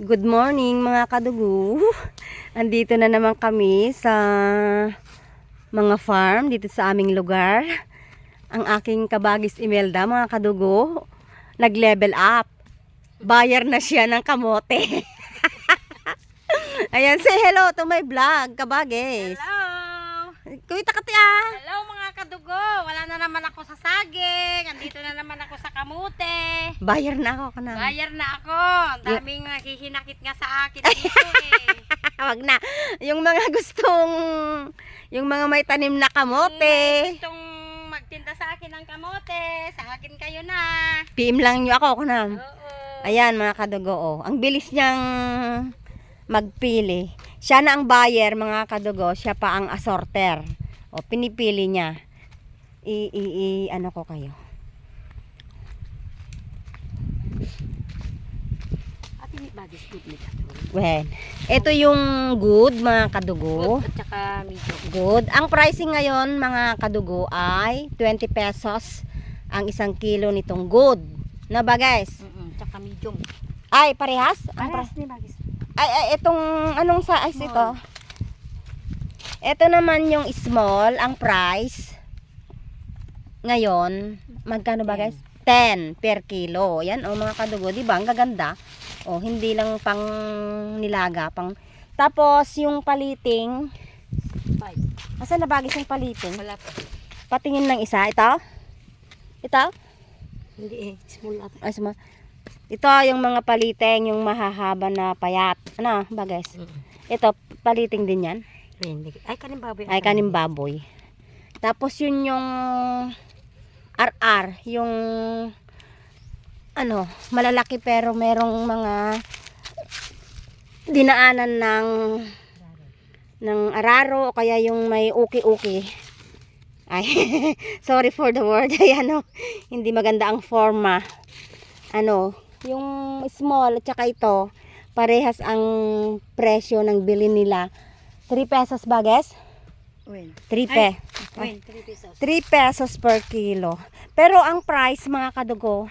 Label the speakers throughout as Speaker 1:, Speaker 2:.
Speaker 1: Good morning mga kadugo. Andito na naman kami sa mga farm dito sa aming lugar. Ang aking kabagis Imelda mga kadugo, nag-level up. Bayar na siya ng kamote. Ayan, say hello to my vlog, kabagis.
Speaker 2: Hello!
Speaker 1: Kuita ka tiya.
Speaker 2: Hello mga kadugo! Wala na naman ako sa saging. Andito na naman ako sa kamute.
Speaker 1: Bayar na ako ka na.
Speaker 2: Bayar na ako. Ang daming nakihinakit nga sa akin dito eh.
Speaker 1: Wag na. Yung mga gustong, yung mga may tanim na kamote.
Speaker 2: Kung gustong magtinda sa akin ng kamote, sa akin kayo na.
Speaker 1: PM lang nyo ako, kunam.
Speaker 2: Oo.
Speaker 1: Ayan mga kadugo, oh. ang bilis niyang magpili. Siya na ang buyer mga kadugo, siya pa ang assorter. O pinipili niya. I, i, i ano ko kayo. Well, ito yung good mga kadugo.
Speaker 2: Good at saka medyo.
Speaker 1: Good. Ang pricing ngayon mga kadugo ay 20 pesos ang isang kilo nitong good. Na ba guys?
Speaker 2: Mm tsaka medium.
Speaker 1: Ay, parehas? Ang
Speaker 2: Paras ni bagis.
Speaker 1: Ay, ay, itong, anong size ito? Ito naman yung small, ang price. Ngayon, magkano ba guys? 10 per kilo. Yan, oh mga kadugo, di ba? Ang gaganda. Oh, hindi lang pang nilaga, pang Tapos yung paliting,
Speaker 2: Five.
Speaker 1: asan na bagis yung paliting?
Speaker 2: Wala pa.
Speaker 1: Patingin ng isa, ito? Ito?
Speaker 2: Hindi eh. Small ata.
Speaker 1: Ay, suma. Ito yung mga paliting, yung mahahaba na payat. Ano ba guys? Ito, paliting din yan.
Speaker 2: Ay, kanin baboy.
Speaker 1: ay kaning baboy. Tapos yun yung RR, yung ano, malalaki pero merong mga dinaanan ng ng araro o kaya yung may uki-uki. Ay, sorry for the word. Ayan o, hindi maganda ang forma. Ano, yung small at saka ito, parehas ang presyo ng bili nila. 3 pesos ba, guys?
Speaker 2: When?
Speaker 1: 3 pe.
Speaker 2: When? 3 pesos.
Speaker 1: 3 pesos per kilo. Pero ang price mga kadugo,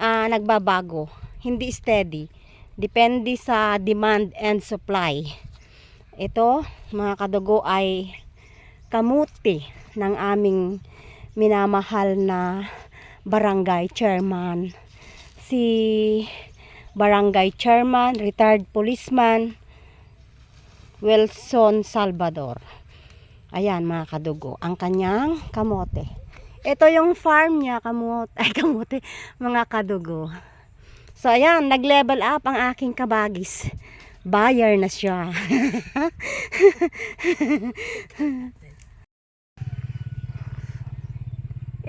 Speaker 1: ah, nagbabago. Hindi steady. Depende sa demand and supply. Ito, mga kadugo ay kamuti ng aming minamahal na barangay chairman. Si barangay chairman, retired policeman, Wilson Salvador. Ayan mga kadugo, ang kanyang kamote. Ito yung farm niya, kamote, ay kamote, mga kadugo. So ayan, nag-level up ang aking kabagis. Buyer na siya.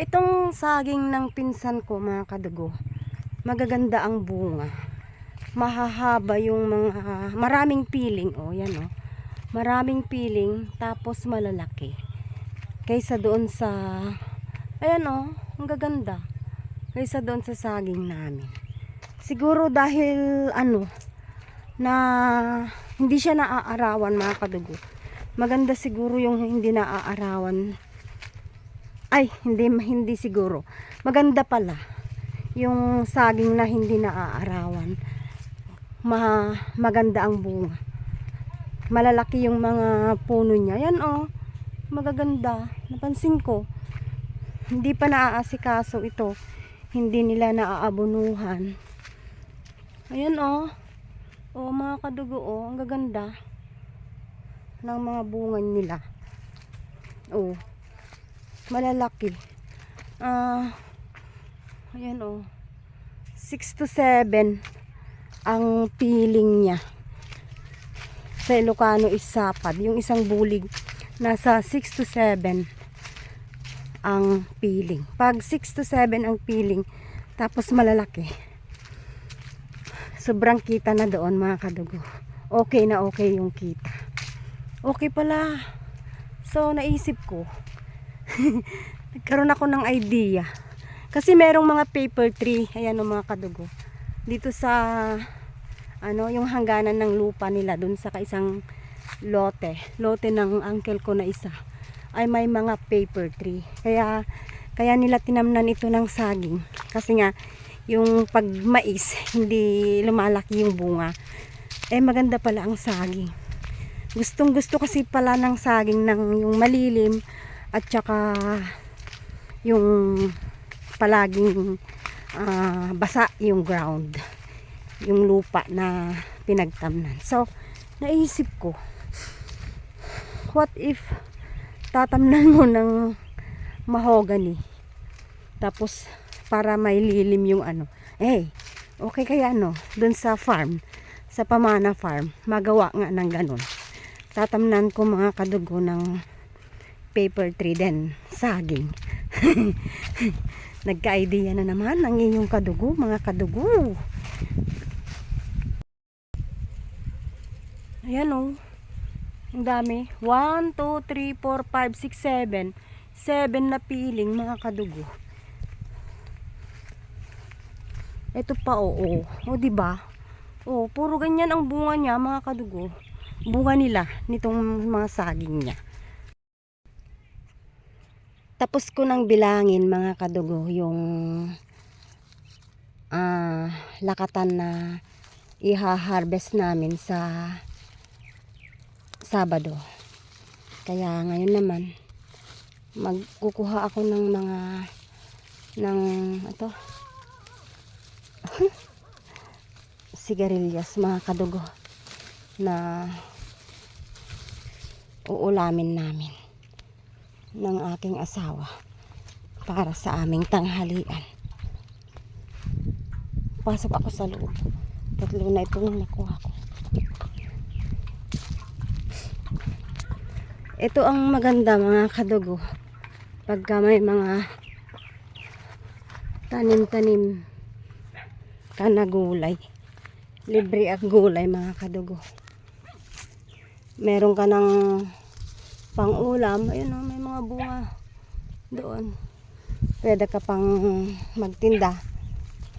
Speaker 1: Itong saging ng pinsan ko mga kadugo, magaganda ang bunga. Mahahaba yung mga, maraming piling, oh yan oh. Maraming piling, tapos malalaki. Kaysa doon sa, ayan oh, ang gaganda. Kaysa doon sa saging namin. Siguro dahil ano, na hindi siya naaarawan mga kadugo. Maganda siguro yung hindi naaarawan. Ay, hindi hindi siguro. Maganda pala yung saging na hindi naaarawan. Ma maganda ang bunga. Malalaki yung mga puno niya. Yan oh. Magaganda. Napansin ko. Hindi pa naaasikaso ito. Hindi nila naaabunuhan. Ayan oh. Oh, mga kadugo oh, ang gaganda ng mga bunga nila. Oh. Malalaki. Ah, ayan oh. 6 to 7 ang piling niya. Sa Ilocano is sapad. Yung isang bulig nasa 6 to 7 ang piling. Pag 6 to 7 ang piling, tapos malalaki sobrang kita na doon mga kadugo. Okay na okay yung kita. Okay pala. So, naisip ko. Nagkaroon ako ng idea. Kasi merong mga paper tree. Ayan o mga kadugo. Dito sa ano, yung hangganan ng lupa nila dun sa kaisang lote. Lote ng uncle ko na isa. Ay may mga paper tree. Kaya kaya nila tinamnan ito ng saging. Kasi nga yung pag mais, hindi lumalaki yung bunga. Eh maganda pala ang saging. Gustong gusto kasi pala ng saging ng yung malilim at saka yung palaging ah, basa yung ground. Yung lupa na pinagtamnan. So, naisip ko, what if tatamnan mo ng mahogany tapos para may lilim yung ano eh okay kaya ano dun sa farm sa Pamana Farm magawa nga ng ganun tatamnan ko mga kadugo ng paper tree din saging nagka-idea na naman ang inyong kadugo mga kadugo ayan oh ang dami. 1, 2, 3, 4, 5, 6, 7. 7 na piling mga kadugo. Ito pa oo. O di ba? Oh, puro ganyan ang bunga niya mga kadugo. Bunga nila nitong mga saging niya. Tapos ko nang bilangin mga kadugo yung ah lakatan na iha-harvest namin sa Sabado. Kaya ngayon naman magkukuha ako ng mga ng ito sigarilyas mga kadugo na uulamin namin ng aking asawa para sa aming tanghalian. Pasok ako sa loob. Tatlo na itong nakuha ko. Ito ang maganda mga kadugo. Pagka may mga tanim-tanim ka gulay. Libre ang gulay mga kadugo. Meron ka ng pang-ulam. Ayun o, may mga bunga doon. Pwede ka pang magtinda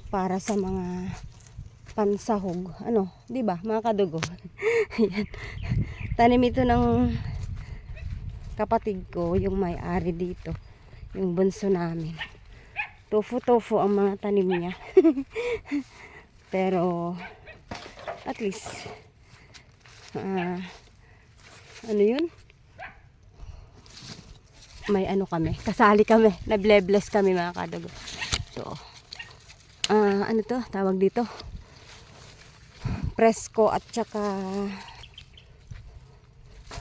Speaker 1: para sa mga pansahog. Ano, 'di ba? Mga kadugo. Ayan. Tanim ito ng kapatid ko, yung may-ari dito, yung bunso namin. Tofu-tofu ang mga tanim niya. Pero, at least, ah, ano yun? May ano kami, kasali kami, nagle-bless kami mga kadugo. Ito, ah, ano to, tawag dito? Presko at saka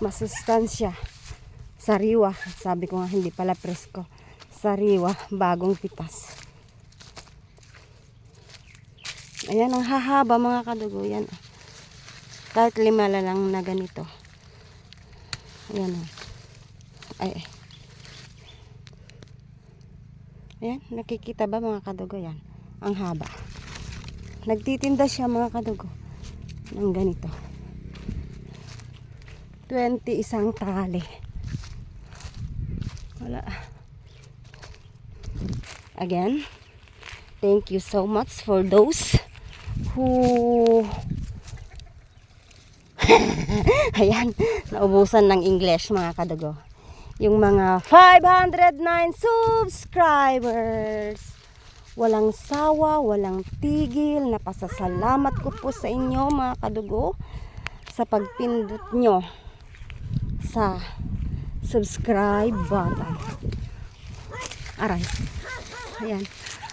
Speaker 1: masustansya sariwa. Sabi ko nga hindi pala presko. Sariwa, bagong pitas. Ayan ang hahaba mga kadugo. Yan. oh. Kahit lima lang na ganito. Ayan o. Ay. ay. Ayan, nakikita ba mga kadugo yan? Ang haba. Nagtitinda siya mga kadugo ng ganito. 20 isang tali. Wala. Again, thank you so much for those who Ayan, naubusan ng English mga kadugo. Yung mga 509 subscribers. Walang sawa, walang tigil. Napasasalamat ko po sa inyo mga kadugo sa pagpindot nyo sa subscribe button. Aray. Ayan.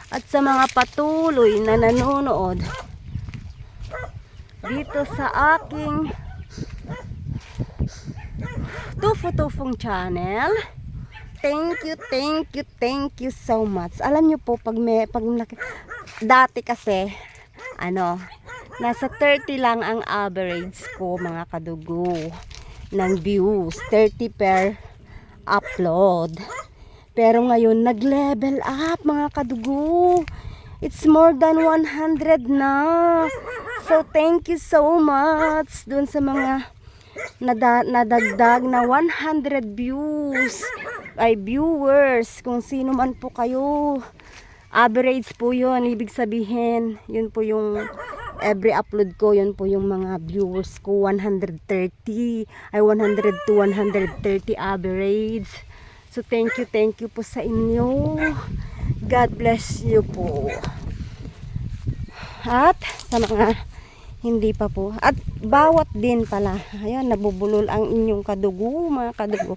Speaker 1: At sa mga patuloy na nanonood dito sa aking Tufu-tufong channel. Thank you, thank you, thank you so much. Alam nyo po, pag may, pag nak- dati kasi, ano, nasa 30 lang ang average ko, mga kadugo, ng views. 30 per upload. Pero ngayon, nag-level up, mga kadugo. It's more than 100 na. So, thank you so much dun sa mga nada, nadagdag na 100 views. Ay viewers kung sino man po kayo. Average po yun ibig sabihin yun po yung every upload ko yun po yung mga viewers ko. 130 ay 100 to 130 average. So thank you thank you po sa inyo. God bless you po. At sa mga Hindi pa po. At bawat din pala, ayan, nabubulol ang inyong kadugo, mga kadugo.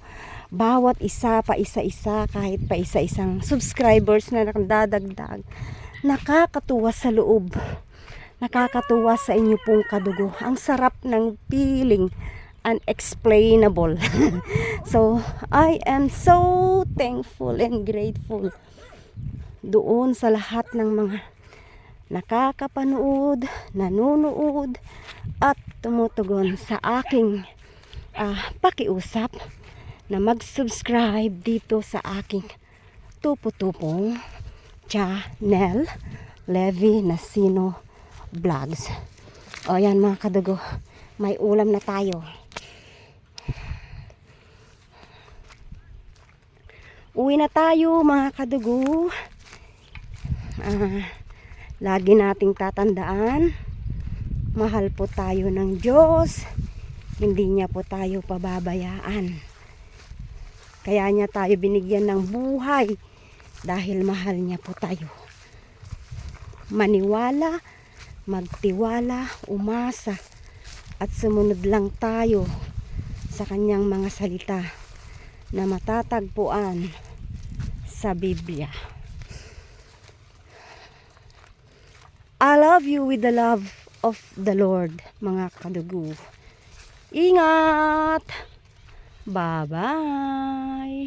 Speaker 1: Bawat isa pa isa-isa, kahit pa isa-isang subscribers na nakadadagdag. Nakakatuwa sa loob. Nakakatuwa sa inyo pong kadugo. Ang sarap ng feeling unexplainable. so, I am so thankful and grateful doon sa lahat ng mga nakakapanood, nanonood, at tumutugon sa aking ah, pakiusap na mag-subscribe dito sa aking tupo-tupong channel Levi Nasino Vlogs. O yan mga kadugo, may ulam na tayo. Uwi na tayo mga kadugo. Ah, lagi nating tatandaan, mahal po tayo ng Diyos. Hindi niya po tayo pababayaan. Kaya niya tayo binigyan ng buhay dahil mahal niya po tayo. Maniwala, magtiwala, umasa, at sumunod lang tayo sa kanyang mga salita na matatagpuan sa Biblia. I love you with the love of the Lord, mga kadugo. Ingat! Bye-bye!